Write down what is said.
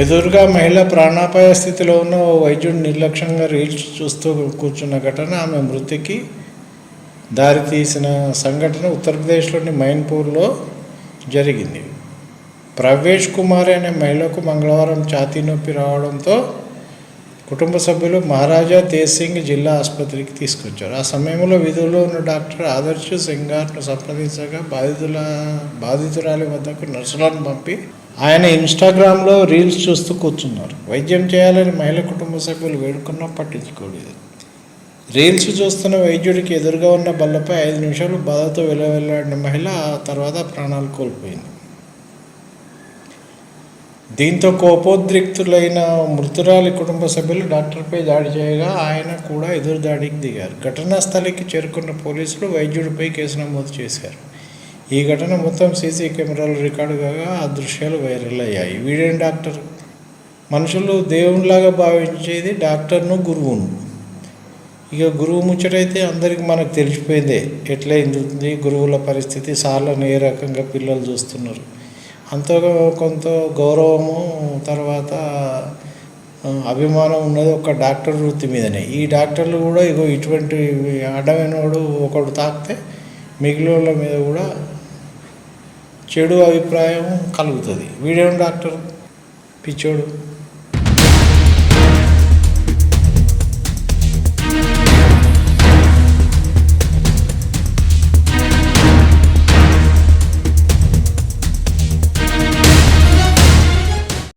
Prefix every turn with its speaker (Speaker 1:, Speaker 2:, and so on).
Speaker 1: ఎదురుగా మహిళ ప్రాణాపాయ స్థితిలో ఉన్న ఓ వైద్యుడు నిర్లక్ష్యంగా రీల్స్ చూస్తూ కూర్చున్న ఘటన ఆమె మృతికి దారితీసిన సంఘటన ఉత్తరప్రదేశ్లోని మైన్పూర్లో జరిగింది. ప్రవేష్ కుమార్ అనే మహిళకు మంగళవారం ఛాతీ నొప్పి రావడంతో కుటుంబ సభ్యులు మహారాజా తేజ్ సింగ్ జిల్లా ఆసుపత్రికి తీసుకొచ్చారు. ఆ సమయంలో విధుల్లో ఉన్న డాక్టర్ ఆదర్శ్ సింగార్ను సంప్రదించగా బాధితుల బాధితురాలి వద్దకు నర్సులను పంపి ఆయన ఇన్స్టాగ్రామ్లో రీల్స్ చూస్తూ కూర్చున్నారు. వైద్యం చేయాలని మహిళ కుటుంబ సభ్యులు వేడుకున్నా పట్టించుకోలేదు. రీల్స్ చూస్తున్న వైద్యుడికి ఎదురుగా ఉన్న బల్లపై ఐదు నిమిషాలు బాధతో వెలవెల్లాడిన మహిళ ఆ తర్వాత ప్రాణాలు కోల్పోయింది. దీంతో కోపోద్రిక్తులైన మృతురాలి కుటుంబ సభ్యులు డాక్టర్పై దాడి చేయగా ఆయన కూడా ఎదురు దాడికి దిగారు. ఘటనా స్థలికి చేరుకున్న పోలీసులు వైద్యుడిపై కేసు నమోదు చేశారు. ఈ ఘటన మొత్తం సీసీ కెమెరాలు రికార్డు కాగా ఆ దృశ్యాలు వైరల్ అయ్యాయి. Video doctor? మనుషులు దేవునిలాగా భావించేది డాక్టర్ను గురువును. ఇక గురువు ముచ్చటైతే అందరికి మనకు తెలిసిపోయిందే. ఎట్లా గురువుల పరిస్థితి సార్లను ఏ రకంగా పిల్లలు చూస్తున్నారు. అంతో కొంత గౌరవము తర్వాత అభిమానం ఉన్నది ఒక డాక్టర్ వృత్తి మీదనే. ఈ డాక్టర్లు కూడా ఇగో ఇటువంటి అడ్డమైనవాడు ఒకడు తాకితే మిగిలిన వాళ్ళ మీద కూడా చెడు అభిప్రాయం కలుగుతుంది. వీడేం డాక్టర్? పిచ్చోడు.